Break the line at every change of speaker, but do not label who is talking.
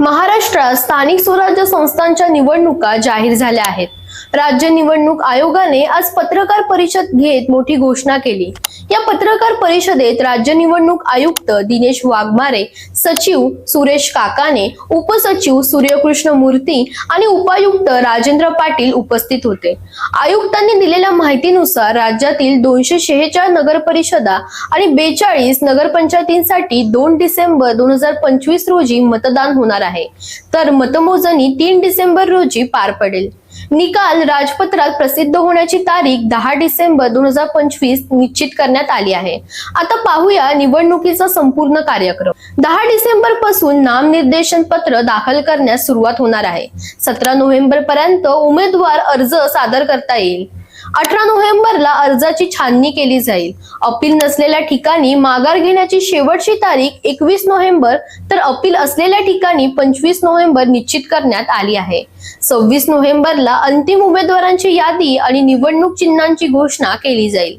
महाराष्ट्रात स्थानिक स्वराज्य संस्थांच्या निवडणुका जाहीर झाल्या आहेत. राज्य निवडणूक आयोगाने आज पत्रकार परिषद घेत मोठी घोषणा केली. या पत्रकार परिषदेत राज्य निवडणूक आयुक्त दिनेश वाघमारे सचिव सुरेश काकाने उपसचिव सूर्यकृष्ण मूर्ती आणि उपायुक्त राजेंद्र पाटील उपस्थित होते. आयुक्तांनी दिलेल्या माहितीनुसार राज्यातील दोनशे शेहेचाळ नगर परिषदा आणि बेचाळीस नगरपंचायतींसाठी दोन डिसेंबर दोन हजार पंचवीस रोजी मतदान होणार आहे. तर मतमोजणी तीन डिसेंबर रोजी पार पडेल. निकाल राजपत्रात प्रसिद्ध होण्याची तारीख दहा डिसेंबर दोन हजार पंचवीस निश्चित करण्यात आली आहे. आता पाहूया निवडणुकीचा संपूर्ण कार्यक्रम. दहा डिसेंबरपासून नामनिर्देशन पत्र दाखल करण्यास सुरुवात होणार आहे. सतरा नोव्हेंबर पर्यंत उमेदवार अर्ज सादर करता येईल. अठरा नोव्हेंबरला अर्जाची छाननी केली जाईल. अपील नसलेल्या ठिकाणी माघार घेण्याची शेवटची तारीख एकवीस नोव्हेंबर तर अपील असलेल्या ठिकाणी पंचवीस नोव्हेंबर निश्चित करण्यात आली आहे. सव्वीस नोव्हेंबरला अंतिम उमेदवारांची यादी आणि निवडणूक चिन्हांची घोषणा केली जाईल.